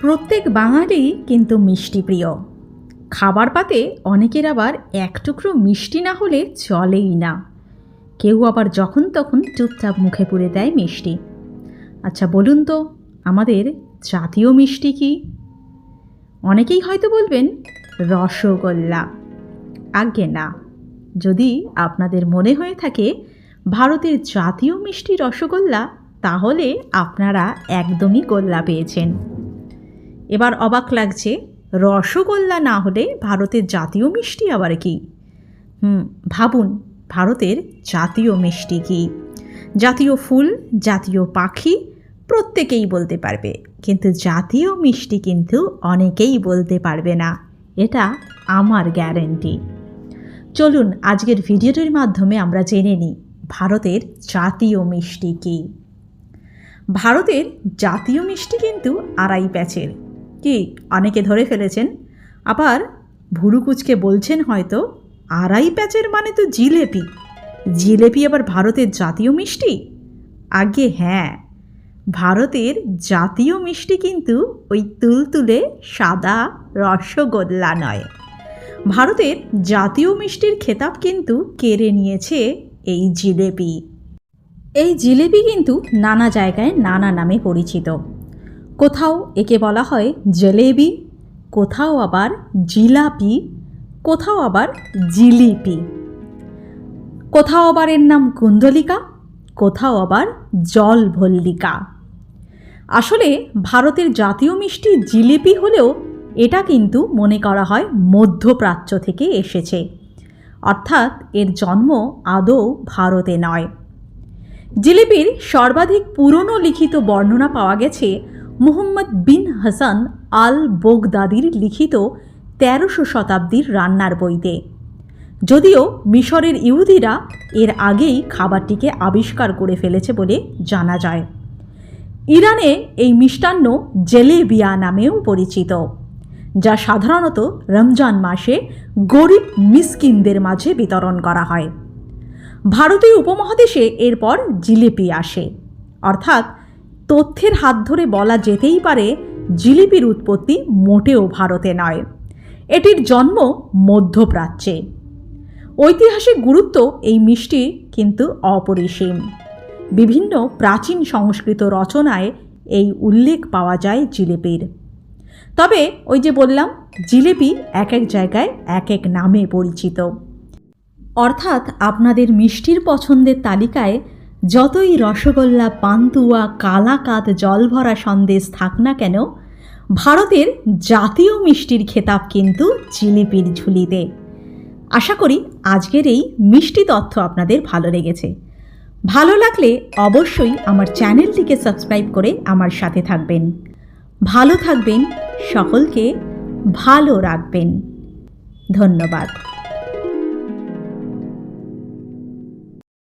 প্রত্যেক বাঙালি কিন্তু মিষ্টি প্রিয়। খাবার পাতে অনেকের আবার এক টুকরো মিষ্টি না হলে চলেই না। কেউ আবার যখন তখন চুপচাপ মুখে পুরে দেয় মিষ্টি। আচ্ছা বলুন তো, আমাদের জাতীয় মিষ্টি কি? অনেকেই হয়তো বলবেন, রসগোল্লা। আজ্ঞে না। যদি আপনাদের মনে হয়ে থাকে ভারতের জাতীয় মিষ্টি রসগোল্লা, তাহলে আপনারা একদমই গোল্লা পেয়েছেন। এবার অবাক লাগছে, রসগোল্লা না হলে ভারতের জাতীয় মিষ্টি আবার কি? হুম, ভাবুন, ভারতের জাতীয় মিষ্টি কি? জাতীয় ফুল, জাতীয় পাখি, প্রত্যেকেই বলতে পারবে, কিন্তু জাতীয় মিষ্টি কিন্তু অনেকেই বলতে পারবে না, এটা আমার গ্যারেন্টি। চলুন, আজকের ভিডিওটির মাধ্যমে আমরা জেনে নিই, ভারতের জাতীয় মিষ্টি কী? ভারতের জাতীয় মিষ্টি কিন্তু আড়াই প্যাচের কি, অনেকে ধরে ফেলেছেন? আবার ভুরুকুচকে বলছেন হয়তো, আড়াই প্যাচের মানে তো জিলেপি। জিলেপি আবার ভারতের জাতীয় মিষ্টি? আগে হ্যাঁ। ভারতের জাতীয় মিষ্টি কিন্তু ওই তুলতুলে, সাদা রসগোল্লা নয়। ভারতের জাতীয় মিষ্টির খেতাব কিন্তু কেড়ে নিয়েছে এই জিলেপি। এই জিলেপি কিন্তু নানা জায়গায় নানা নামে পরিচিত। কোথাও একে বলা হয় জলেবি, কোথাও আবার জিলাপি, কোথাও আবার জিলিপি। কোথাও আবার এর নাম কুন্দলিকা, কোথাও আবার জল ভল্লিকা আসলে ভারতের জাতীয় মিষ্টি জিলিপি হলেও এটা কিন্তু মনে করা হয় মধ্যপ্রাচ্য থেকে এসেছে। অর্থাৎ এর জন্ম আদৌ ভারতে নয়। জিলিপির সর্বাধিক পুরনো লিখিত বর্ণনা পাওয়া গেছে মুহম্মদ বিন হাসান আল বোগদাদির লিখিত তেরোশো শতাব্দীর রান্নার বইতে। যদিও মিশরের ইহুদিরা এর আগেই খাবারটিকে আবিষ্কার করে ফেলেছে বলে জানা যায়। ইরানে এই মিষ্টান্ন জেলেবিয়া নামেও পরিচিত, যা সাধারণত রমজান মাসে গরিব মিসকিনদের মাঝে বিতরণ করা হয়। ভারতীয় উপমহাদেশে এরপর জিলিপি আসে, অর্থাৎ তথ্যের হাত ধরে বলা যেতেই পারে জিলিপির উৎপত্তি মোটেও ভারতে নয়। এটির জন্ম মধ্যপ্রাচ্যে। ঐতিহাসিক গুরুত্ব এই মিষ্টি কিন্তু অপরিসীম। বিভিন্ন প্রাচীন সংস্কৃত রচনায় এই উল্লেখ পাওয়া যায় জিলিপির। তবে ওই যে বললাম, জিলিপি এক এক জায়গায় এক এক নামে পরিচিত। অর্থাৎ আপনাদের মিষ্টির পছন্দের তালিকায় যতই রসগোল্লা, পান্তুয়া কালাকাত জলভরা সন্দেশ থাক না কেন, ভারতের জাতীয় মিষ্টির খেতাব কিন্তু জিলিপির ঝুলিতে। আশা করি আজকের এই মিষ্টি তথ্য আপনাদের ভালো লেগেছে। ভালো লাগলে অবশ্যই আমার চ্যানেলটিকে সাবস্ক্রাইব করে আমার সাথে থাকবেন। ভালো থাকবেন, সকলকে ভালো রাখবেন। ধন্যবাদ।